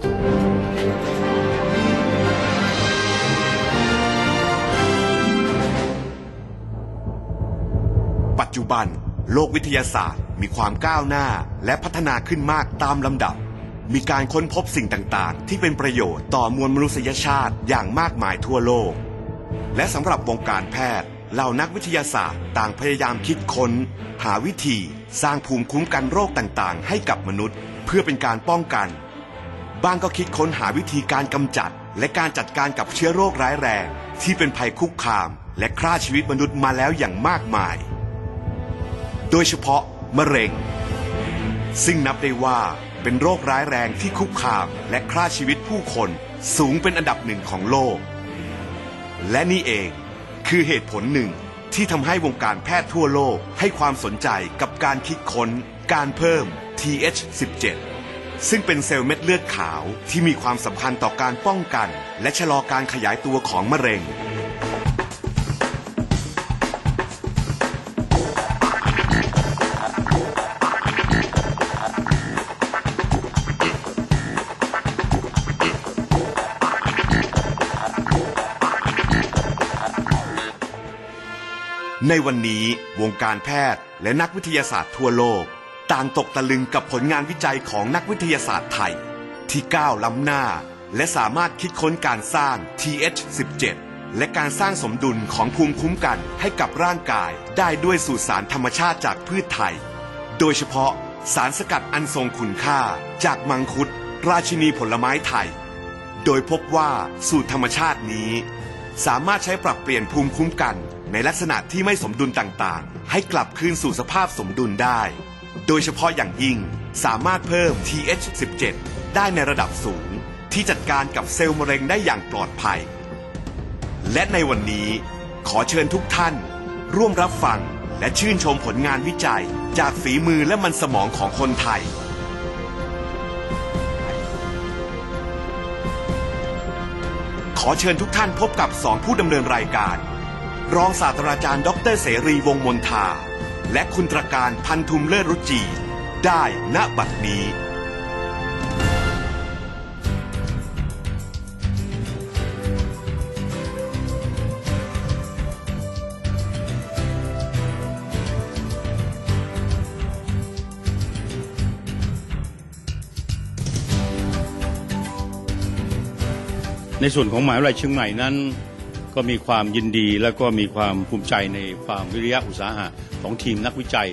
ปัจจุบันโลกวิทยาศาสตร์มีความก้าวหน้าและพัฒนาขึ้นมากตามลำดับ มีการค้นพบสิ่งต่างๆ ที่เป็นประโยชน์ต่อมวลมนุษยชาติอย่างมากมายทั่วโลก และสำหรับวงการแพทย์เหล่านักวิทยาศาสตร์ต่างพยายามคิดค้น หาวิธี สร้างภูมิคุ้มกันโรคต่างๆ ให้กับมนุษย์ เพื่อเป็นการป้องกัน บ้างก็คิดค้นหาวิธีการกำจัด และการจัดการกับเชื้อโรคร้ายแรง ที่เป็นภัยคุกคาม และฆ่าชีวิตมนุษย์มาแล้วอย่างมากมาย โดยเฉพาะมะเร็ง ซึ่งนับได้ว่าเป็นโรคร้ายแรงที่คุกคามและฆ่าชีวิตผู้คนสูงเป็นอันดับหนึ่งของโลก และนี่เองคือเหตุผลหนึ่งที่ทำให้วงการแพทย์ทั่วโลกให้ความสนใจกับการคิดค้น การเพิ่ม TH17 ซึ่งเป็นเซลล์เม็ดเลือดขาวที่มีความสำคัญต่อการป้องกัน และชะลอการขยายตัวของมะเร็ง ในวันนี้วงการแพทย์และนักวิทยาศาสตร์ทั่วโลก ต่างตกตะลึงกับผลงานวิจัยของนักวิทยาศาสตร์ไทย ที่ก้าวล้ำหน้า และสามารถคิดค้นการสร้าง TH17 และการสร้างสมดุลของภูมิคุ้มกันให้กับร่างกายได้ด้วยสูตรสารธรรมชาติจากพืชไทย โดยเฉพาะสารสกัดอันทรงคุณค่า จากมังคุด ราชินีผลไม้ไทย โดยพบว่าสูตรธรรมชาตินี้ สามารถใช้ปรับเปลี่ยนภูมิคุ้มกัน ในลักษณะที่ไม่สมดุลต่างๆ ให้กลับคืนสู่สภาพสมดุลได้ โดยเฉพาะอย่างยิ่งสามารถเพิ่ม TH17 ได้ในระดับสูง ที่จัดการกับเซลล์มะเร็งได้อย่างปลอดภัย และในวันนี้ขอเชิญทุกท่าน ร่วมรับฟังและชื่นชมผลงานวิจัย จากฝีมือและมันสมองของคนไทย ขอเชิญทุกท่านพบกับสองผู้ดำเนินรายการ รองศาสตราจารย์ ดรเสรีวงมนทา และคุณตรการพันธุมเลิศรุจี ได้ณบัดนี้ ในส่วนของหมหาวิทยาลัยเชียงใหม่นั้น ก็มีความยินดีและก็มีความภูมิใจในความวิริยะอุตสาหะของทีมนักวิจัย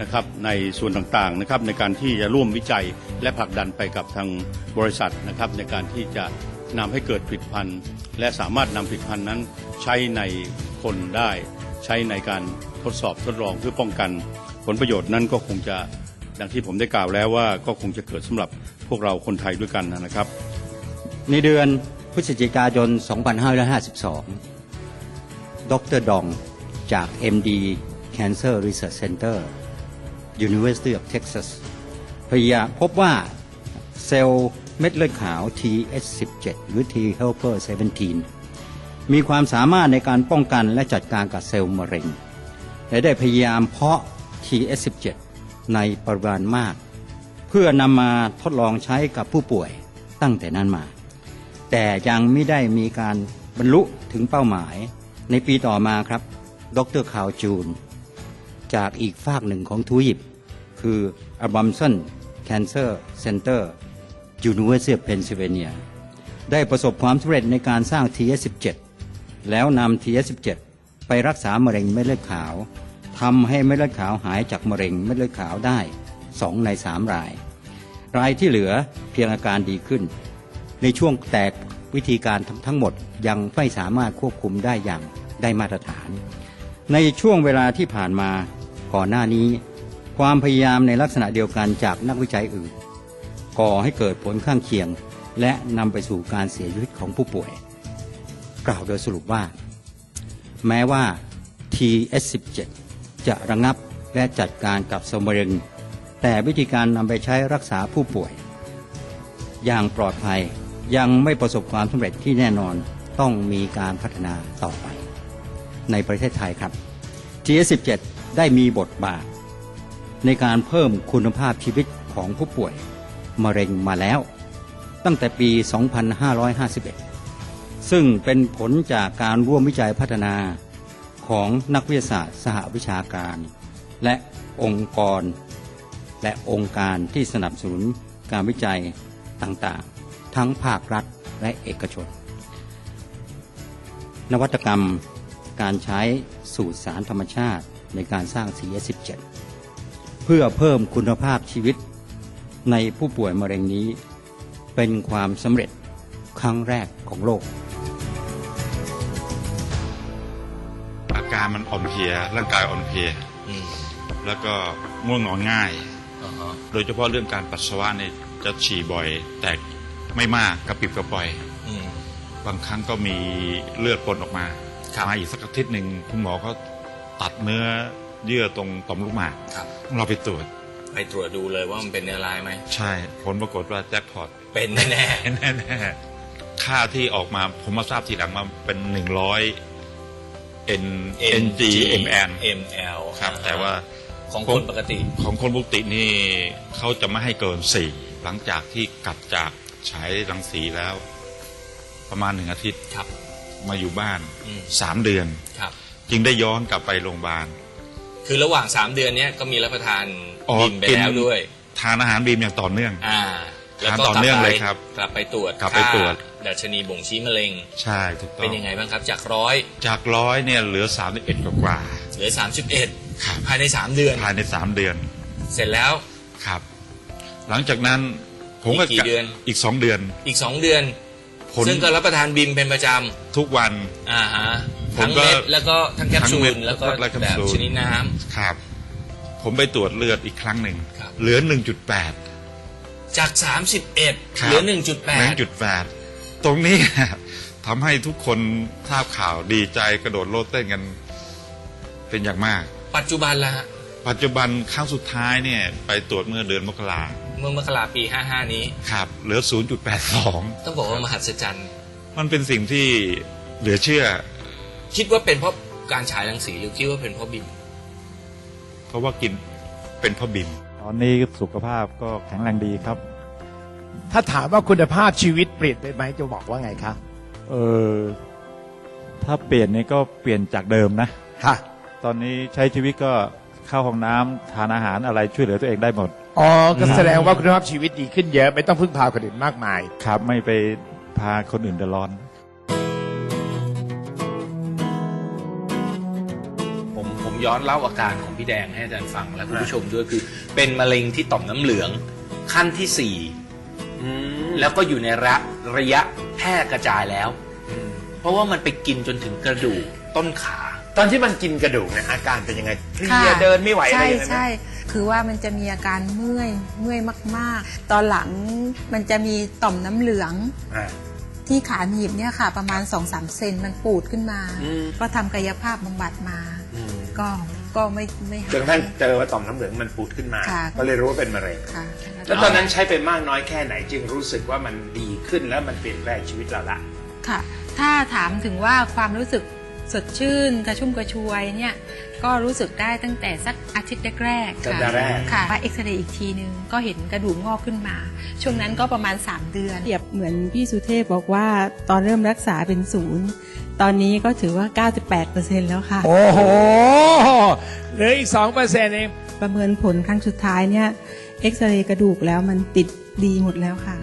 นะครับในส่วนต่างๆนะครับในการที่จะร่วมวิจัยและผลักดันไปกับทางบริษัทนะครับในการที่จะนำให้เกิดผลิตภัณฑ์ และสามารถนำผลิตภัณฑ์นั้นใช้ในคนได้ ใช้ในการทดสอบทดลองเพื่อป้องกัน ผลประโยชน์นั้นก็คงจะดังที่ผมได้กล่าวแล้วว่าก็คงจะเกิดสำหรับพวกเราคนไทยด้วยกันนะครับ ในเดือน พฤศจิกายน 2552 ดรดองจาก MD Cancer Research Center University of Texas พยายามพบว่าเซลล์เม็ดเลือดขาว TH17 หรือ T helper 17 มีความสามารถในการป้องกันและจัดการกับเซลล์มะเร็ง และได้พยายามเพาะ TH17 ในปริมาณมาก เพื่อนำมาทดลองใช้กับผู้ป่วยตั้งแต่นั้นมา แต่ยังไม่ได้มีการบรรลุถึงเป้าหมาย ในปีต่อมาครับ ดรคาวจูน จากอีกฝากหนึ่งของทวีป คืออัลบัมสันแคนเซอร์เซ็นเตอร์ University of Pennsylvania ได้ประสบความสำเร็จในการสร้าง TS17 แล้วนำ TS17 ไปรักษามะเร็งเม็ดเลือดขาวทำให้เม็ดเลือดขาวหายจากมะเร็งเม็ดเลือดขาวได้ 2 ใน 3 ราย รายที่เหลือเพียงอาการดีขึ้น ในช่วงแตกวิธีการทั้งทั้งหมดยังไม่สามารถควบคุมได้อย่างได้มาตรฐาน ในช่วงเวลาที่ผ่านมาก่อนหน้านี้ ความพยายามในลักษณะเดียวกันจากนักวิจัยอื่น ก่อให้เกิดผลข้างเคียง และนำไปสู่การเสียชีวิตของผู้ป่วย กล่าวโดยสรุปว่า แม้ว่า TS17 จะระงับและจัดการกับสมเร็งแต่วิธีการนำไปใช้รักษาผู้ป่วย อย่างปลอดภัย ยังไม่ประสบความสำเร็จที่แน่นอนต้องมีการพัฒนาต่อไป ในประเทศไทยครับ TS17 ได้มีบทบาท ในการเพิ่มคุณภาพชีวิตของผู้ป่วยมะเร็งมาแล้ว ตั้งแต่ปี 2551 ซึ่งเป็นผลจากการร่วมวิจัยพัฒนาของนักวิทยาศาสตร์ สหวิชาการ และองค์กร และองค์การที่สนับสนุนการวิจัยต่างๆ ทั้งภาครัฐและเอกชน นวัตกรรมการใช้สูตรสารธรรมชาติในการสร้าง CS17 เพื่อเพิ่มคุณภาพชีวิตในผู้ป่วยมะเร็งนี้ เป็นความสำเร็จครั้งแรกของโลก อาการมันอ่อนเพลียร่างกายอ่อนเพลียอืมแล้วก็ง่วงนอนง่ายอ่าฮะโดยเฉพาะเรื่องการปัสสาวะเนี่ยจะฉี่บ่อยแต่ ไม่มากกระปิบกระปล่อย อืม บางครั้งก็มีเลือดปนออกมาครับ มาอีกสักอาทิตย์หนึ่งคุณหมอก็ตัดเนื้อเยื่อตรงต่อมลูกหมากครับ เราไปตรวจ ไปตรวจดูเลยว่ามันเป็นเนื้อร้ายไหม ใช่ ผลปรากฏว่าแจ็คพอตเป็นแน่แน่ๆค่าที่ออกมาผมมาทราบทีหลังมาเป็นหนึ่งร้อย N ๆ N G M N ML ครับอ่าฮะแต่ว่าของคนปกติ ของคนปกตินี่เขาจะไม่ให้เกินสี่หลังจากที่กลับจาก ฉายรังสีแล้ว ประมาณหนึ่งอาทิตย์ครับมาอยู่บ้านอืมสามเดือนครับ จึงได้ย้อนกลับไปโรงพยาบาล คือระหว่างสามเดือนเนี้ยก็มีรับประทานอ๋อบิมไปกินแล้วด้วยทานอาหารบีมอย่างต่อเนื่อง อ่า แล้วทานก็ต่อกลับเนื่องไปเลยครับ กลับไปตรวจกลับไปตรวจค่าดัชนีบ่งชี้มะเร็ง ใช่ถูกต้อเป็นงยังไงบ้างครับ จากร้อย จากร้อยเนี่ยเหลือสามสิบเอ็ดกว่าเหลือสามสิบเอ็ดๆครับภายในสามเดือน ภายในสามเดือน เสร็จแล้ว ครับ หลังจากนั้น ผมก็อีกกี่เดือน อีกสองเดือน อีกสองเดือน ผล ซึ่งก็รับประทานบิมเป็นประจทุกวันำอ่าฮะผมทั้งก็เม็ดแล้วก็ทั้งแคปซูทั้งเม็ลดแล้วก็และแคปแบบซูล ชนิดน้ำ ครับ ผมไปตรวจเลือดอีกครั้งหนึ่ง ครับ เหลือหนึ่งจุดแปดจาก 31ครับเหลือหนึ่ง1.8จุดแปดตรงนี้ ทำให้ทุกคนทราบข่าวดีใจกระโดดโลดเต้นกันเป็นอย่างมาก ปัจจุบันละฮะปัจจุบันครั้งสุดท้ายเนี่ย ไปตรวจเมื่อเดือนมกรา เมื่อมกราปี 55 นี้ ครับเหลือ 0.82 ต้องบอกว่ามหัศจรรย์ มันเป็นสิ่งที่เหลือเชื่อ คิดว่าเป็นเพราะการฉายรังสีหรือคิดว่าเป็นเพราะบิมเพราะว่ากินเป็นพ่อบิมตอนนี้สุขภาพก็แข็งแรงดีครับ ถ้าถามว่าคุณภาพชีวิตเปลี่ยนไปไหมจะบอกว่าไงคะเออถ้าเปลี่ยนนี่ก็เปลี่ยนจากเดิมนะ ค่ะ ตอนนี้ใช้ชีวิตก็เข้าห้องน้ำทานอาหารอะไรช่วยเหลือตัวเองได้หมด อ๋อก็แสดงว่าคุณภาพชีวิตดีขึ้นเยอะไม่ต้องพึ่งพาคนอื่นมากมาย ครับไม่ไปพาคนอื่นเดือดร้อน ผมผมย้อนเล่าอาการของพี่แดงให้อาจารย์ฟังและคุณผู้ชมด้วยคือ เป็นมะเร็งที่ต่อมน้ำเหลือง ขั้นที่สี่แล้วก็อยู่ในระระยะแพร่กระจายแล้ว เพราะว่ามันไปกินจนถึงกระดูกต้นขา ตอนที่มันกินกระดูกเนี่ยอาการเป็นยังไงเพลีค่ะยเดินไม่ไหวอะไรใช่อย่างนั้นไหมใช่ คือว่ามันจะมีอาการเมื่อยเมื่อยมาก ๆ ตอนหลังมันจะมีต่อมน้ำเหลือง อ่า ที่ขาหนีบเนี่ยค่ะ ประมาณ2อสเซนมันปูดขึ้นมาก็ทำกายภาพบำบัดมาก็ก็ไม่ไม่หายจนกระทั่งเจอว่าต่อมน้ำเหลืองมันปูดขึ้นมา ค่ะ ก็เลยรู้ว่าเป็นมะเร็ง ค่ะแล้วตอนนั้นใช้ไปมากน้อยแค่ไหนจึงรู้สึกว่ามันดีขึ้นแล้วมันเปลี่ยนแปลงชีวิตเราละ ค่ะ ถ้าถามถึงว่าความรู้สึก สดชื่นกระชุ่มกระชวยเนี่ยก็รู้สึกได้ตั้งแต่สักอาทิตย์แรกๆสัปค่ะดาห์แรก ค่ะว่าเอ็กซเรย์อีกทีนึง ก็เห็นกระดูกงอกขึ้นมา ช่วงนั้นก็ประมาณ 3 เดือน เปรียบเหมือนพี่สุเทพบอกว่าตอนเริ่มรักษาเป็นศูนย์ตอนนี้ก็ถือว่า 98%แล้วค่ะ โอ้โหเหลืออีกสองเปอร์เซ็นต์เองประเมินผลครั้งสุดท้ายเนี่ยเอ็กซเรย์กระดูกแล้วมันติดดีหมดแล้วค่ะ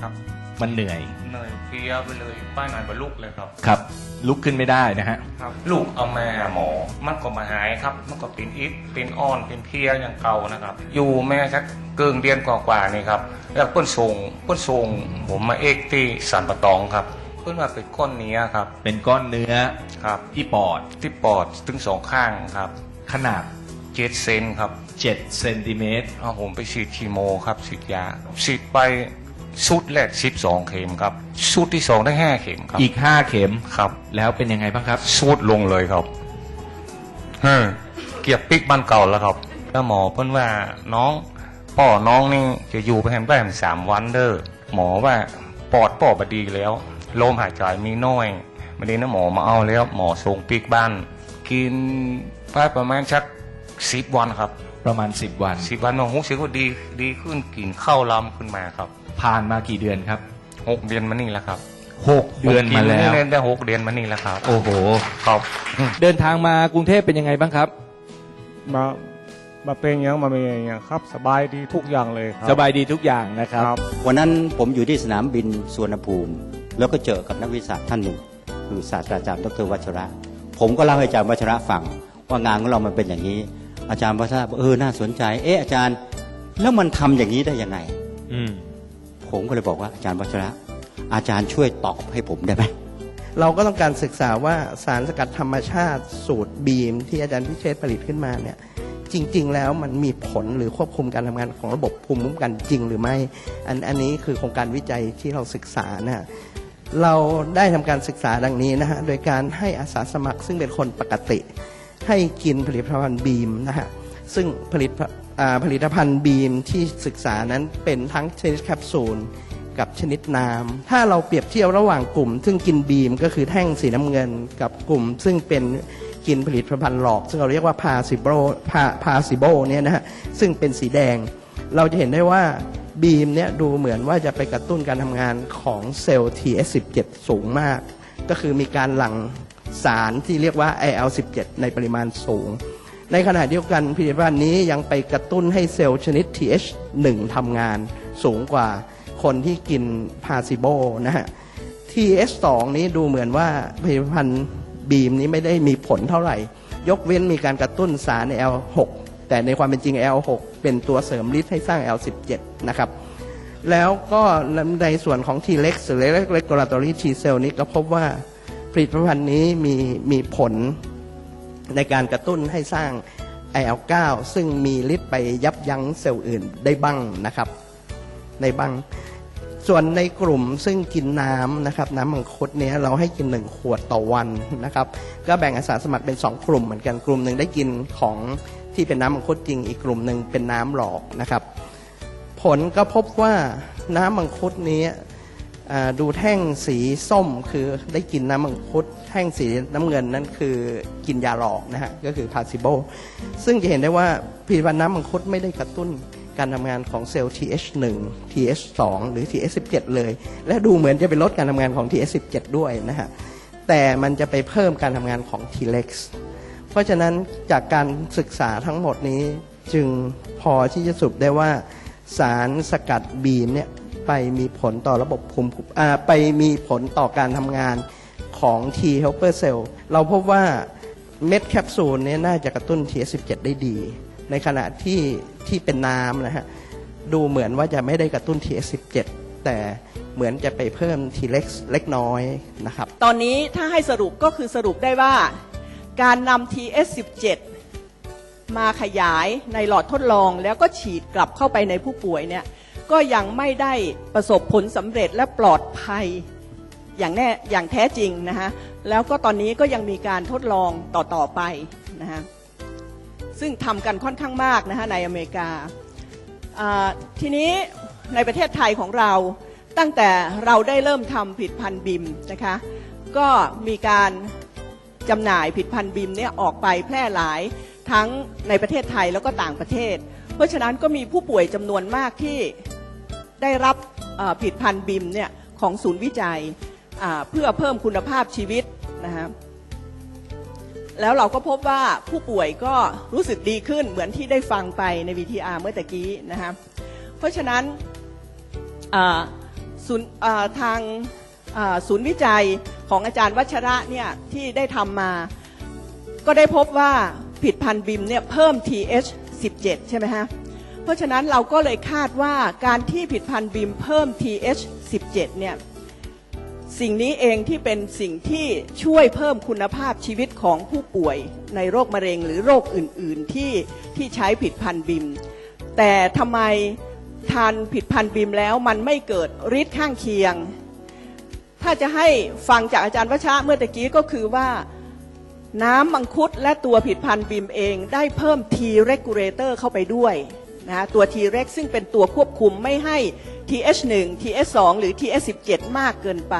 ครับ มันเหนื่อย เหนื่อยเพลียไปเลยป้ายหน่อยบรรลุกเลยครับครับ ลุกขึ้นไม่ได้นะฮะ ครับลูกเอาแม่หมอ มันก็มาหายครับ มันก็เป็นอิดเป็นอ้อนเป็นเพลียอย่างเก่านะครับ อยู่แม่สักเกินเดือนกว่าๆนี่ครับ แล้วเปิ้นส่งเปิ้นส่งผมมาเอกที่สันปะตองครับเปิ้นว่าเป็นก้อนเนี้ยครับเป็นก้อนเนื้อครับ ที่ปอดที่ปอดถึงสองข้างครับขนาด เจ็ดเซนครับ7เซนติเมตรเอาผมไปฉีดคีโมครับฉีดยาฉีดไป ชุดแรกสิบสองเข็มครับชุดที่สองได้ห้าเข็มครับอีก5เข็มครับ แล้วเป็นยังไงบ้างครับสูดลงเลยครับเฮ้อเกียบปิกบ้านเก่าแล้วครับแล้วหมอเพิ่นว่าน้องป่อน้องนี่จะอยู่ไปแฮมแบมสามวันเด้อหมอว่าปอดป่อบดีแล้วลมหายใจมีน้อยไม่ได้นะหมอมาเอาแล้ว หมอส่งปิกบ้าน กินไปประมาณสัก สิบวันครับ ประมาณสิบวัน สิบวันมาหูสึกว่าดีดีขึ้นกินข้าวล้ำขึ้นมาครับผ่านมากี่เดือนครับ หกเดือนมานี่แล้วครับหกเดือนมาแล้วกินได้หกเดือนมานี่แล้วครับโอ้โห ครับ เดินทางมากรุงเทพเป็นยังไงบ้างครับ มามาเป็นอย่างมาเป็นอย่างครับ สบายดีทุกอย่างเลยครับ สบายดีทุกอย่างนะครับ ครับ วันนั้นผมอยู่ที่สนามบินสุวรรณภูมิ แล้วก็เจอกับนักวิทยาศาสตร์ท่านหนึ่ง คือศาสตราจารย์ดรวัชระ ผมก็เล่าให้อาจารย์วัชระฟังว่างานของเรามันเป็นอย่างนี้ อาจารย์วัชระบอกเออน่าสนใจ เอ๊ะอาจารย์ แล้วมันทำอย่างนี้ได้ยังไง อืมผมก็เลยบอกว่าอาจารย์วัชระอาจารย์ช่วยตอบให้ผมได้ไหมเราก็ต้องการศึกษาว่าสารสกัดธรรมชาติสูตรบีม ที่อาจารย์พิเชษฐ์ผลิตขึ้นมาเนี่ยจริง ๆ แล้วมันมีผลหรือควบคุมการทำงานของระบบภูมิคุ้มกันจริงหรือไม่ อันอันนี้คือโครงการวิจัยที่เราศึกษานะฮะเราได้ทำการศึกษาดังนี้นะฮะโดยการให้อาสาสมัครซึ่งเป็นคนปกติ ให้กินผลิตภัณฑ์บีมนะฮะซึ่งผลิตผลิตภัณฑ์บีมที่ศึกษานั้นเป็นทั้งชนิดแคปซูลกับชนิดน้ำ ถ้าเราเปรียบเทียบระหว่างกลุ่ม ซึ่งกินบีมก็คือแท่งสีน้ำเงินกับกลุ่ม ซึ่งเป็นกินผลิตภัณฑ์หลอก ซึ่งเราเรียกว่าพาซิโบพาพาซิโบเนี่ยนะฮะซึ่งเป็นสีแดง เราจะเห็นได้ว่าบีมเนี่ยดูเหมือนว่าจะไปกระตุ้นการทำงานของเซลล์ TS17 สูงมาก ก็คือมีการหลั่ง สารที่เรียกว่า IL17 ในปริมาณสูง ในขณะเดียวกันผลิตภัณฑ์นี้ยังไปกระตุ้นให้เซลล์ชนิด TH1 ทำงานสูงกว่าคนที่กินพาซิโบนะฮะ TH2 นี้ดูเหมือนว่าผลิตภัณฑ์บีมนี้ไม่ได้มีผลเท่าไหร่ ยกเว้นมีการกระตุ้นสาร L6 แต่ในความเป็นจริง L6 เป็นตัวเสริมฤทธิ์ให้สร้าง L17 นะครับแล้วก็ในส่วนของ T-rex หรือ regulatory T cell นี้ก็พบว่า ผลิตภัณฑ์นี้มีมีผลในการกระตุ้นให้สร้าง IL9 ซึ่งมีฤทธิ์ไปยับยั้งเซลล์อื่นได้บ้างนะครับในบ้างส่วนในกลุ่มซึ่งกินน้ำนะครับน้ำมังคุดเนี้ยเราให้กินหนึ่งขวดต่อวันนะครับก็แบ่งอาสาสมัครเป็น 2 กลุ่มเหมือนกันกลุ่มหนึ่งได้กินของที่เป็นน้ำมังคุดจริงอีกกลุ่มหนึ่งเป็นน้ำหลอกนะครับ ผลก็พบว่าน้ำมังคุดนี้ ดูแท่งสีส้มคือได้กินน้ำมังคุด แท่งสีน้ำเงินนั่นคือกินยาหลอกนะฮะก็คือพาซิโบซึ่งจะเห็นได้ว่าผลิตภัณฑ์น้ำมังคุดไม่ได้กระตุ้นการทำงานของเซลล์ TH1 TH2 หรือ TH17 เลย และดูเหมือนจะไปลดการทำงานของ TH17 ด้วยนะฮะแต่มันจะไปเพิ่มการทำงานของ T-rex เพราะฉะนั้นจากการศึกษาทั้งหมดนี้จึงพอที่จะสรุปได้ว่าสารสกัดบีมเนี่ย ไปมีผลต่อระบบภูมิคุ้มอ่าไปมีผลต่อการทำงานของ T helper cell เราพบว่าเม็ดแคปซูลเนี่ยน่าจะกระตุ้น TS17 ได้ดี ในขณะที่ที่เป็นน้ำนะฮะ ดูเหมือนว่าจะไม่ได้กระตุ้น TS17 แต่เหมือนจะไปเพิ่ม T-rex เล็กน้อยนะครับ ตอนนี้ถ้าให้สรุปก็คือสรุปได้ว่า การนำ TS17 มาขยายในหลอดทดลองแล้วก็ฉีดกลับเข้าไปในผู้ป่วยเนี่ย ก็ยังไม่ได้ประสบผลสำเร็จและปลอดภัยอย่างแน่อย่างแท้จริงนะฮะแล้วก็ตอนนี้ก็ยังมีการทดลองต่อๆไปนะฮะซึ่งทำกันค่อนข้างมากนะฮะในอเมริกา ทีนี้ในประเทศไทยของเราตั้งแต่เราได้เริ่มทำผลิดพันธ์บิมนะคะก็มีการจำหน่ายผลิดพันธ์บิมเนี่ยออกไปแพร่หลายทั้งในประเทศไทยแล้วก็ต่างประเทศ เพราะฉะนั้นก็มีผู้ป่วยจำนวนมากที่ ได้รับผลิดพันธ์บิมเนี่ยของศูนย์วิจัยเพื่อเพิ่มคุณภาพชีวิตนะฮะแล้วเราก็พบว่าผู้ป่วยก็รู้สึกดีขึ้นเหมือนที่ได้ฟังไปใน VTR เมื่อตะกี้นะครับเพราะฉะนั้นศูนย์ทางศูนย์วิจัยของอาจารย์วัชระเนี่ยที่ได้ทำมา ก็ได้พบว่าผิดพันธุ์บิมเนี่ยเพิ่ม TH17 ใช่ไหมฮะ เพราะฉะนั้นเราก็เลยคาดว่าการที่ผิดพันธุ์บิมเพิ่ม TH17 เนี่ยสิ่งนี้เองที่เป็นสิ่งที่ช่วยเพิ่มคุณภาพชีวิตของผู้ป่วยในโรคมะเร็งหรือโรคอื่น ๆ ที่ที่ใช้ผิดพันธุ์บิม แต่ทำไมทานผิดพันธุ์บิมแล้วมันไม่เกิดฤทธิ์ข้างเคียง ถ้าจะให้ฟังจากอาจารย์วชระเมื่อตะกี้ก็คือว่าน้ำมังคุดและตัวผิดพันธุ์บิมเองได้เพิ่ม T regulator เข้าไปด้วย นะตัว T reg ซึ่งเป็นตัวควบคุมไม่ให้ TH1 TH2 หรือ TH17 มากเกินไป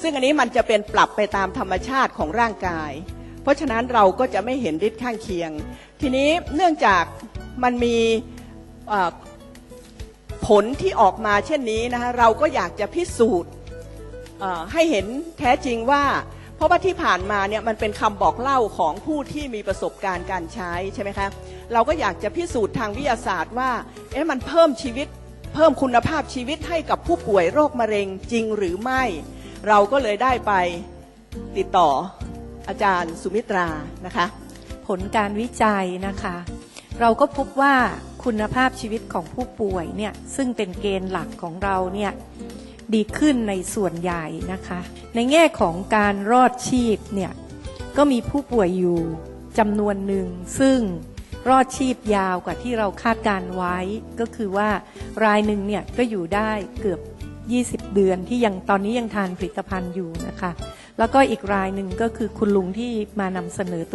ซึ่งอันนี้มันจะเป็นปรับไปตามธรรมชาติของร่างกาย เพราะฉะนั้นเราก็จะไม่เห็นฤทธิ์ข้างเคียง ทีนี้เนื่องจากมันมีผลที่ออกมาเช่นนี้นะคะเราก็อยากจะพิสูจน์ให้เห็นแท้จริงว่า เพราะว่าที่ผ่านมาเนี่ยมันเป็นคำบอกเล่าของผู้ที่มีประสบการณ์การใช้ใช่ไหมคะเราก็อยากจะพิสูจน์ทางวิทยาศาสตร์ว่าเอ๊ะมันเพิ่มชีวิต เพิ่มคุณภาพชีวิตให้กับผู้ป่วยโรคมะเร็งจริงหรือไม่ เราก็เลยได้ไปติดต่ออาจารย์สุมิตรานะคะ ผลการวิจัยนะคะ เราก็พบว่าคุณภาพชีวิตของผู้ป่วยเนี่ยซึ่งเป็นเกณฑ์หลักของเราเนี่ย ดีขึ้นในส่วนใหญ่นะคะ ในแง่ของการรอดชีพเนี่ยก็มีผู้ป่วยอยู่จำนวนหนึ่ง ซึ่งรอดชีพยาวกว่าที่เราคาดการไว้ ก็คือว่ารายหนึ่งเนี่ยก็อยู่ได้เกือบ 20 เดือนที่ยังตอนนี้ยังทานผลิตภัณฑ์อยู่นะคะ แล้วก็อีกรายหนึ่งก็คือคุณลุงที่มานำเสนอตัว